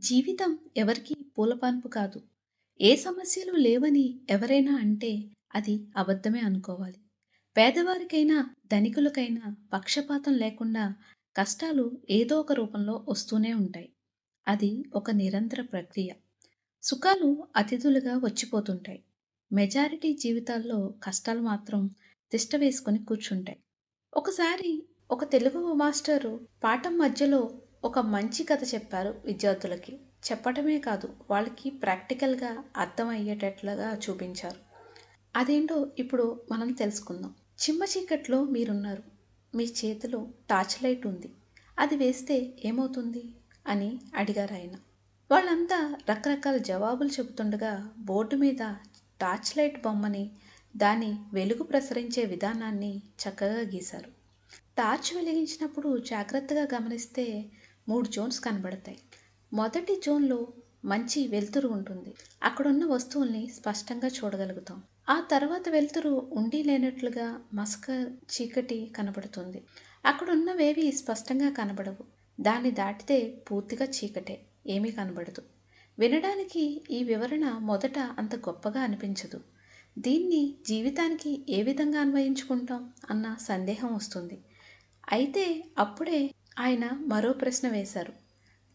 జీవితం ఎవరికీ పూలపాన్పు కాదు. ఏ సమస్యలు లేవని ఎవరైనా అంటే అది అబద్ధమే అనుకోవాలి. పేదవారికైనా, ధనికులకైనా పక్షపాతం లేకుండా కష్టాలు ఏదో ఒక రూపంలో వస్తూనే ఉంటాయి. అది ఒక నిరంతర ప్రక్రియ. సుఖాలు అతిథులుగా వచ్చిపోతుంటాయి. మెజారిటీ జీవితాల్లో కష్టాలు మాత్రం తిష్ట వేసుకొని కూర్చుంటాయి. ఒకసారి ఒక తెలుగు మాస్టరు పాఠం మధ్యలో ఒక మంచి కథ చెప్పారు విద్యార్థులకి. చెప్పటమే కాదు వాళ్ళకి ప్రాక్టికల్‌గా అర్థమయ్యేటట్లుగా చూపించారు. అదేంటో ఇప్పుడు మనం తెలుసుకుందాం. చిమ్మ చీకట్లో మీరున్నారు. మీ చేతిలో టార్చ్ లైట్ ఉంది. అది వేస్తే ఏమవుతుంది? అని అడిగారాయన. వాళ్ళంతా రకరకాల జవాబులు చెబుతుండగా బోర్డు మీద టార్చ్ లైట్ బొమ్మని, దాని వెలుగు ప్రసరించే విధానాన్ని చక్కగా గీశారు. టార్చ్ వెలిగించినప్పుడు జాగ్రత్తగా గమనిస్తే మూడు జోన్స్ కనబడతాయి. మొదటి జోన్‌లో మంచి వెలుతురు ఉంటుంది. అక్కడున్న వస్తువుల్ని స్పష్టంగా చూడగలుగుతాం. ఆ తర్వాత వెలుతురు ఉండి లేనట్లుగా మసక చీకటి కనబడుతుంది. అక్కడున్నవేవి స్పష్టంగా కనబడవు. దాన్ని దాటితే పూర్తిగా చీకటే. ఏమీ కనబడదు. వినడానికి ఈ వివరణ మొదట అంత గొప్పగా అనిపించదు. దీన్ని జీవితానికి ఏ విధంగా అన్వయించుకుంటాం అన్న సందేహం వస్తుంది. అయితే అప్పుడే ఆయన మరో ప్రశ్న వేశారు.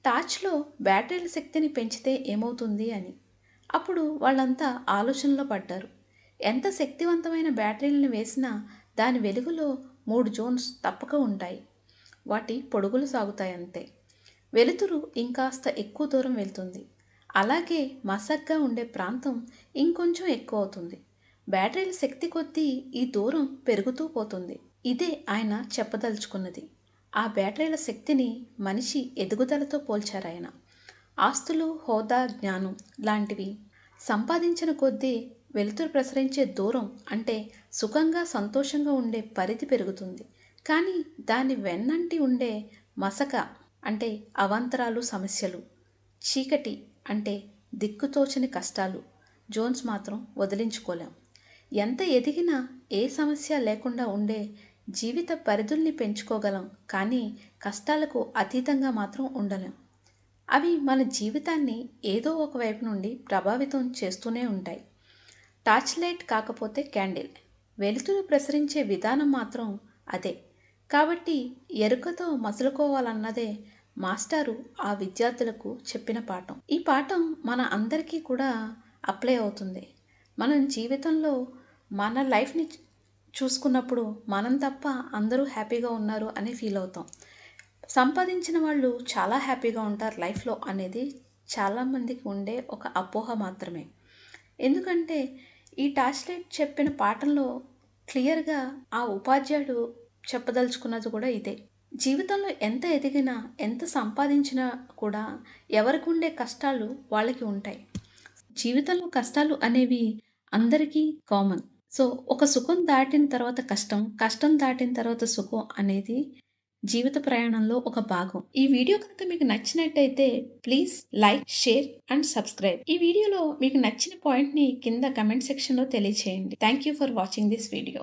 టార్చ్‌లో బ్యాటరీల శక్తిని పెంచితే ఏమవుతుంది అని. అప్పుడు వాళ్ళంతా ఆలోచనలో పడ్డారు. ఎంత శక్తివంతమైన బ్యాటరీలను వేసినా దాని వెలుగులో మూడు జోన్స్ తప్పక ఉంటాయి. వాటి పొడుగులు సాగుతాయంతే. వెలుతురు ఇంకాస్త ఎక్కువ దూరం వెళ్తుంది. అలాగే మసగ్గా ఉండే ప్రాంతం ఇంకొంచెం ఎక్కువ అవుతుంది బ్యాటరీల శక్తి కొద్దీ ఈ దూరం పెరుగుతూ పోతుంది. ఇదే ఆయన చెప్పదలుచుకున్నది. ఆ బ్యాటరీల శక్తిని మనిషి ఎదుగుదలతో పోల్చారాయన. ఆస్తులు, హోదా, జ్ఞానం లాంటివి సంపాదించిన కొద్దీ వెలుతురు ప్రసరించే దూరం అంటే సుఖంగా, సంతోషంగా ఉండే పరిధి పెరుగుతుంది. కానీ దాని వెన్నంటి ఉండే మసక అంటే అవాంతరాలు, సమస్యలు, చీకటి అంటే దిక్కుతోచని కష్టాలు జోన్స్ మాత్రం వదిలించుకోలేం. ఎంత ఎదిగినా ఏ సమస్య లేకుండా ఉండే జీవిత పరిధుల్ని పెంచుకోగలం కానీ కష్టాలకు అతీతంగా మాత్రం ఉండలేం. అవి మన జీవితాన్ని ఏదో ఒక వైపు నుండి ప్రభావితం చేస్తూనే ఉంటాయి. టార్చ్ లైట్ కాకపోతే క్యాండిల్. వెలుతురు ప్రసరించే విధానం మాత్రం అదే. కాబట్టి ఎరుకతో మసులుకోవాలన్నదే మాస్టారు ఆ విద్యార్థులకు చెప్పిన పాఠం. ఈ పాఠం మన అందరికీ కూడా అప్లై అవుతుంది. మనం జీవితంలో మన లైఫ్‌ని చూసుకున్నప్పుడు మనం తప్ప అందరూ హ్యాపీగా ఉన్నారు అని ఫీల్ అవుతాం. సంపాదించిన వాళ్ళు చాలా హ్యాపీగా ఉంటారు లైఫ్‌లో అనేది చాలామందికి ఉండే ఒక అపోహ మాత్రమే. ఎందుకంటే ఈ టార్చ్ లైట్ చెప్పిన పాఠంలో క్లియర్‌గా ఆ ఉపాధ్యాయుడు చెప్పదలుచుకున్నది కూడా ఇదే. జీవితంలో ఎంత ఎదిగినా, ఎంత సంపాదించినా కూడా ఎవరికి ఉండే కష్టాలు వాళ్ళకి ఉంటాయి. జీవితంలో కష్టాలు అనేవి అందరికీ కామన్. సో ఒక సుఖం దాటిన తర్వాత కష్టం, కష్టం దాటిన తర్వాత సుఖం అనేది జీవిత ప్రయాణంలో ఒక భాగం. ఈ వీడియో కనుక మీకు నచ్చినట్టయితే please like, share and subscribe. ఈ వీడియోలో మీకు నచ్చిన పాయింట్‌ని కింద కమెంట్ సెక్షన్‌లో తెలియచేయండి. Thank you for watching this video.